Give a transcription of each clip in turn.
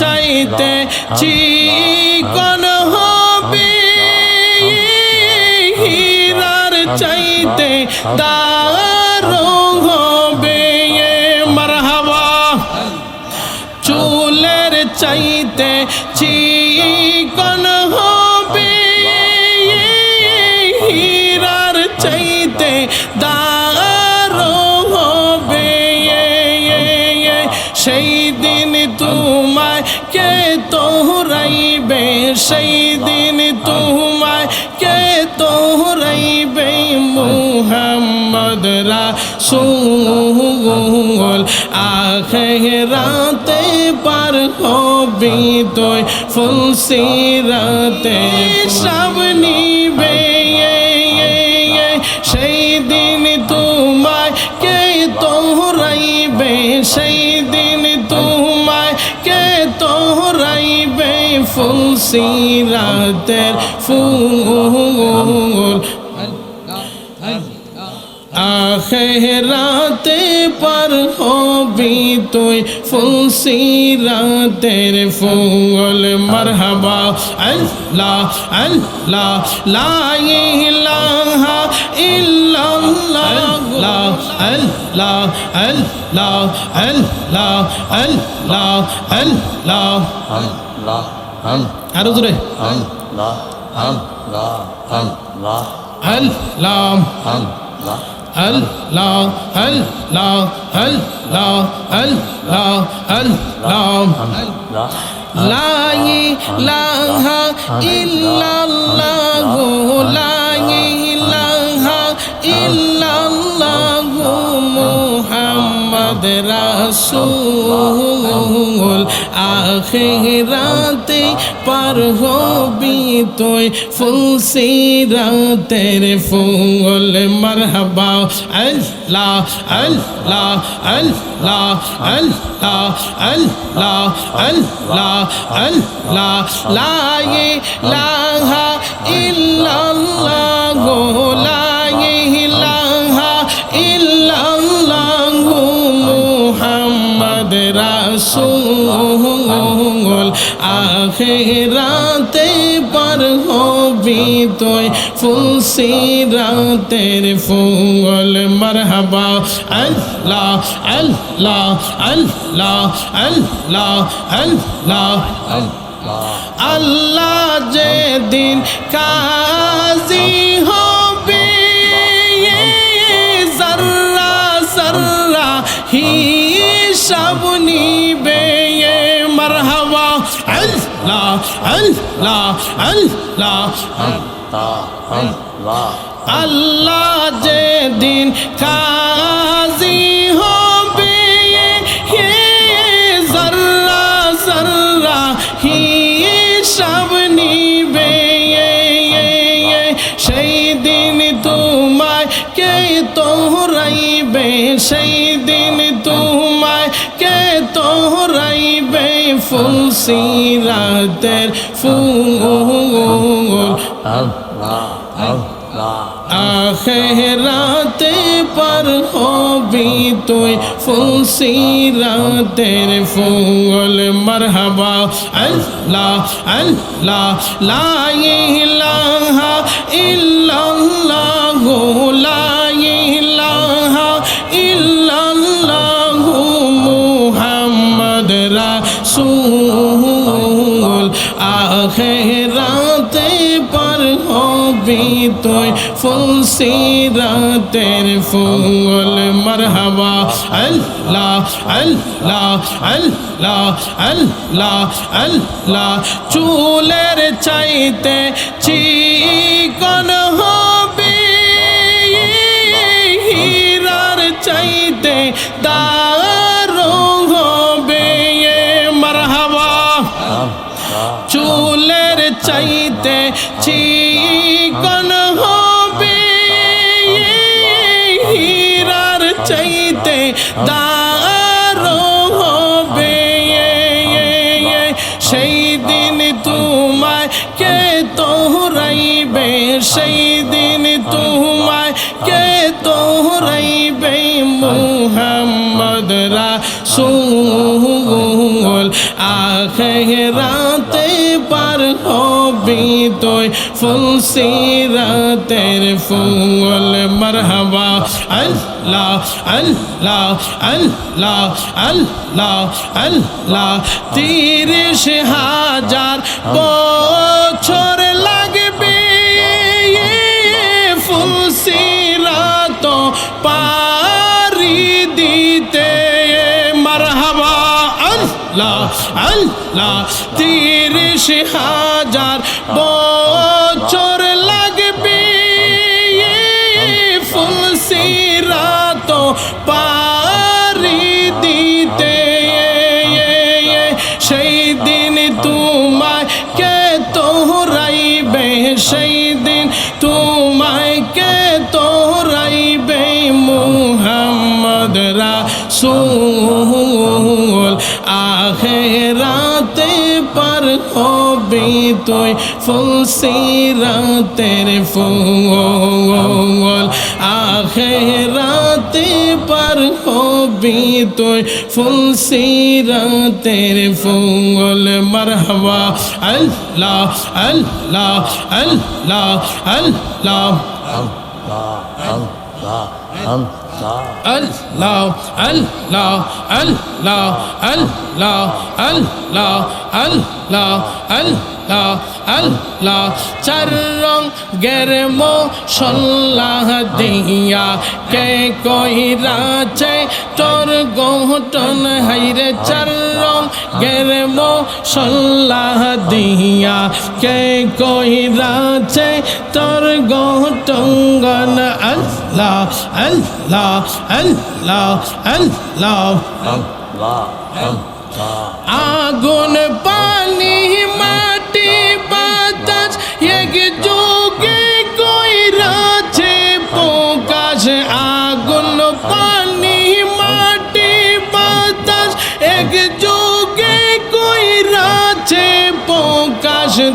চাইতে চিকন হবে, হীরার চাইতে দারো হবে মারহাবা। চুলের চাইতে চিকন হবে হীরার চাইতে দারো হবে সেই দিন তোমায় কে তোহরাইবে সেই দিন তোমায়? কে তোহরাইবে মুহাম্মদ রাসূল আখেরাতে পার হবি তুই ফুলসিরাতে সব ফুলসিরাতের ফুল। আখেরাতে পার হবি তুই ফুলসিরাতের ফুল। মারহাবা, আল্লাহ আল্লাহ, লা ইলাহা ইল্লাল্লাহ, আল্লাহ আল্লাহ আল্লাহ আল্লাহ আল্লাহ আল্লাহ। আরও জোরে। হল লাম। হল লাম হল লাম হল লাম হল লাম হল লাম। লা ইলাহা ইল্লাল্লাহ লা ইলাহা ইল্লাল্লাহ Muhammad Rasul. আখেরাতে পার হবি তুই ফুলসিরাতের ফুল মারহাবা, আল্লাহ আল্লাহ আল্লাহ আল্লাহ আল্লাহ আল্লাহ আল্লাহ, লা ইলাহা ইল্লাল্লাহ, লা ইলাহা রাসূল আখেরাতে পার হবি তুই। ফুলসিরাতের ফুল, মারহাবা, আল্লাহ আল্লাহ আল্লাহ আল্লাহ আল্লাহ আল্লাহ যে দিন কাজী হবে জর্রা জর্রা হিসাব নিবে মারহাবা। আল্লাহ আল্লাহ আল্লাহ। আল্লাহ আল্লাহ। যে দিন কাজী হবে হে জর্রা জর্রা। হিসাব নিবে সেই দিন তোমায় কে তোহরাইবে সেই ফুল আল্লাহ আল্লাহ আখেরাতে পার হবি তুই ফুলসিরাতের ফুল। মারহাবা, আল্লাহ আল্লাহ, লা ইলাহা ইল্লাল্লাহ লা হবি তুই ফুলসিরাতের ফুল মারহাবা আল্লাহ আল্লাহ আল্লাহ আল্লাহ আল্লাহ। চুলের চাইতে চিকন হবে হীরার চাইতে দারো হবে মারহাবা। চুলের চাইতে চিকন সেই দিন তোমায় কে তোহরাইবে মুহাম্মদ রাসূল আখেরাতে পার হবি তুই ফুল সিরাতের ফুল। মারহাবা, আল্লাহ আল্লাহ আল্লাহ আল্লাহ আল্লাহ, তিরিশ হাজার বছর আল্লাহ আল্লাহ তিরিশ হাজার ফুল সিরাতের ফুল আখেরাতে পার হবি তুই। ফুল সিরাতের ফুল মারহাবা আল্লাহ আল্লাহ আল্লাহ আল্লাহ। Allah, আল্লাহ Allah, আল্লাহ আল্লাহ আল্লাহ আল্লাহ আল্লাহ। আল্লাহ চার রং গের মশল্লাহ দিয়া। কে কইরাছে তোর গহটন হাইরে চার রং গের মশল্লাহ দিয়া। কে কইরাছে তোর গহটঙ্গন আল্লাহ আল্লাহ আল্লাহ আল্লাহ. আগুন পানি মাটি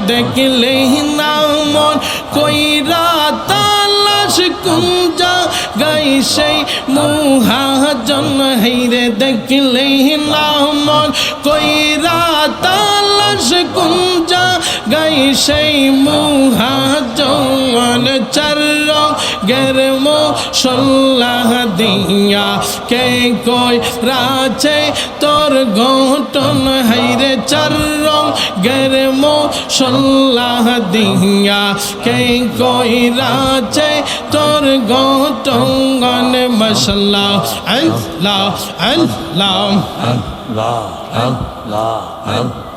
প্রকাশ দেখলে না মন কইরা তালাশ কুঞ্জা গাই সেই মুহাজন? হেরে দেখলে না মন কইরা তালাশ কুঞ্জা গাই সেই মুহাজন চর গেরম সল্লাহ দিয়া কে কই রাছে তোর ঘটন হাইরে চর গেরম সল্লাহ দিয়া কে কই রাছে তোর ঘটঙ্গন মশলা আল্লাহ আল্লাহ Allah, Allah, Allah.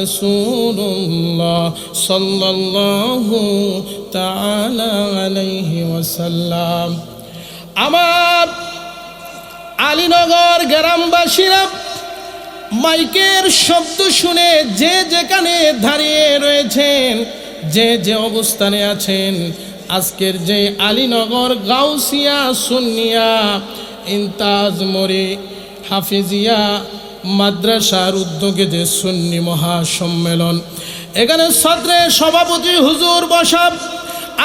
রাসূলুল্লাহ সাল্লাল্লাহু তাআলা আলাইহি ওয়াসাল্লাম। আমার আলীনগর গ্রামবাসীরা মাইকের শব্দ শুনে যে যেখানে দাঁড়িয়ে রয়েছেন, যে যে অবস্থানে আছেন, আজকের যে আলীনগর গাউসিয়া সুন্নিয়া ইন্তাজ মরি হাফিজিয়া মাদ্রাসার উদ্যোগে যে সুন্নি মহাসম্মেলন। এখানে সদরে সভাপতি হুজুর বসাব,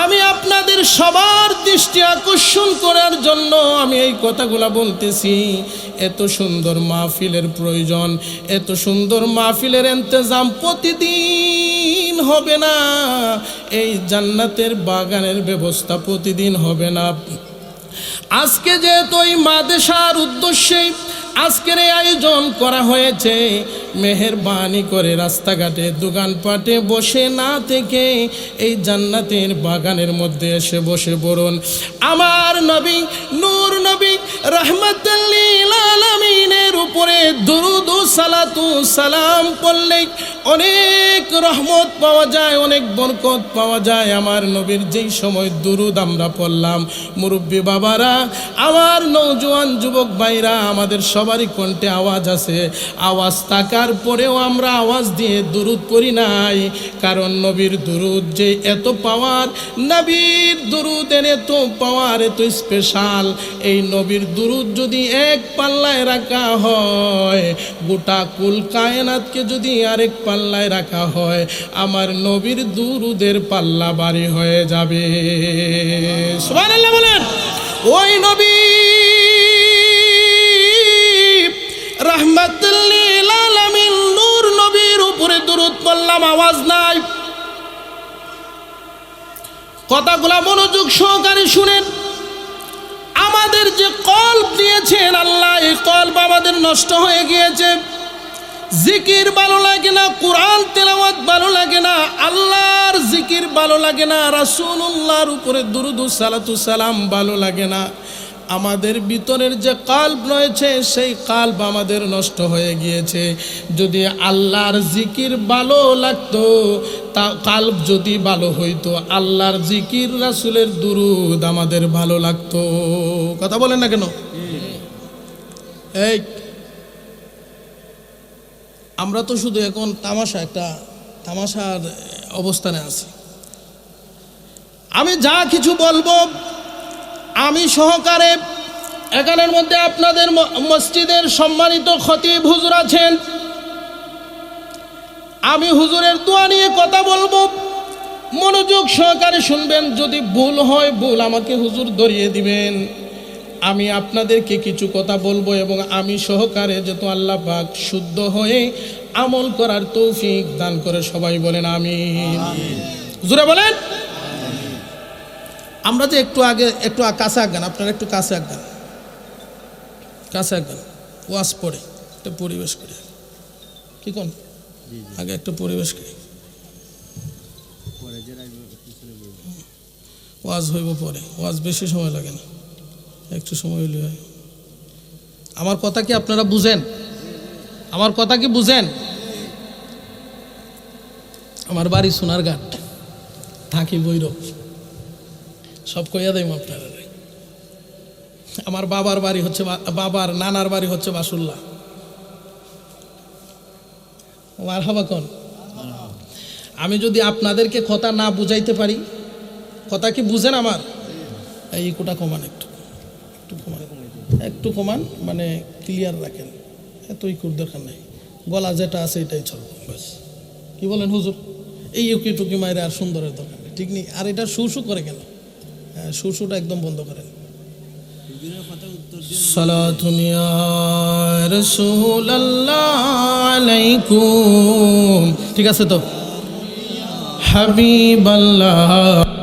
আমি আপনাদের সবার দৃষ্টি আকর্ষণ করার জন্য আমি এই কথাগুলো বলতেছি। এত সুন্দর মাহফিলের প্রয়োজন, এত সুন্দর মাহফিলের ইন্তজাম প্রতিদিন হবে না। এই জান্নাতের বাগানের ব্যবস্থা প্রতিদিন হবে না। আজকে যেহেতু এই মাদেশার উদ্দেশ্যে আজকের এই আয়োজন করা হয়েছে। মেহেরবানি করে রাস্তাঘাটে, দোকানপাটে বসে না থেকে এই জান্নাতের বাগানের মধ্যে এসে বসে পড়ুন। আমার নবী, নূর নবী রহমতুল্লিল আলমিনের উপরে দুরুদ সালাতু সালাম পড়লেই অনেক রহমত পাওয়া যায়, অনেক বরকত পাওয়া যায়। আমার নবীর যেই সময় দুরুদ আমরা পড়লাম, মুরব্বী বাবারা, আমার নৌজওয়ান যুবক ভাইরা, আমাদের সবারই কণ্ঠে আওয়াজ আছে। আওয়াজ থাকার পরেও আমরা আওয়াজ দিয়ে দুরুদ পড়ি নাই, কারণ নবীর দুরুদ যে এত পাওয়ার, নবীর দুরুদের এত পাওয়ার এত স্পেশাল এই নবীর দুরুদ যদি এক পাল্লায় রাখা হয় গোটা কুল কায়নাতকে যদি আরেক পাল্লায় রাখা হয়, আমার নবীর দুরুদের পাল্লা বাড়ি হয়ে যাবে। বলেন, ওই নবী নবীর উপরে আওয়াজ নাই। কথাগুলা মনোযোগ সহকারে শুনেন। আমাদের যে কল্প দিয়েছেন, আল্লাহ, এই কল্প আমাদের নষ্ট হয়ে গিয়েছে। জিকির ভালো লাগে না, কোরআন, তেলাওয়াত ভালো লাগে না, আল্লাহর জিকির ভালো লাগে না রাসুল্লাহর উপরে দুরুদু সালাতু সালাম ভালো লাগে না। আমাদের ভিতরের যে কাল্প রয়েছে, সেই কাল্প আমাদের নষ্ট হয়ে গিয়েছে। যদি আল্লাহর জিকির ভালো লাগতো, তা কাল্প যদি ভালো হইতো, আল্লাহর জিকির রাসুলের দুরুদ আমাদের ভালো লাগতো। কথা বলেন না কেন? এই, আমরা তো শুধু এখন তামাশা, একটা তামাশার অবস্থানে আছি। আমি যা কিছু বলব আমি সহকারে এখানের মধ্যে আপনাদের মসজিদের সম্মানিত খতিব হুজুর আছেন। আমি হুজুরের দোয়া নিয়ে কথা বলব। মনোযোগ সহকারে শুনবেন। যদি ভুল হয় ভুল আমাকে হুজুর ধরিয়ে দিবেন। আমি আপনাদেরকে কিছু কথা বলব এবং আমি সহকারে যত আল্লাহ পাক শুদ্ধ হয়ে আমল করার তৌফিক দান করে সবাই বলেন আমি হুজুরে বলেন। আমরা যে একটু আগে একটু কাছে আগান আপনারা একটু কাছে আগান। কাছে আগান। ওয়াজ পড়ে একটা পরিবেশ করে। কি কোন? আগে একটা পরিবেশ করি। ওয়াজ হইব পরে। ওয়াজ বেশি সময় লাগে না। একটু সময় হইলে হয়। আমার কথা কি আপনারা বুঝেন? আমার কথা কি বুঝেন? আমার বাড়ি সোনারঘাট। থাকি বৈরব সব কইয়া দেব আপনারা। আমার বাবার বাড়ি হচ্ছে বাবার নানার বাড়ি হচ্ছে বাসুল্লাহ আমার হবা কোন? আমি যদি আপনাদেরকে কথা না বুঝাইতে পারি, কথা কি বুঝেন আমার? এই কোটা কমান একটু। একটু কমান। একটু কমান মানে ক্লিয়ার রাখেন। এতই কুর দরকার নাই। গলা যেটা আছে এটাই চলবে ব্যাস। কি বলেন হুজুর? এই ইউকি টুকি মায়ের আর সুন্দরের দরকার ঠিক নেই। আর এটা শু শু করে কেন? হ্যাঁ শুটা একদম বন্ধ করেন। আলাইকুম। ঠিক আছে তো? হাবিব আল্লাহ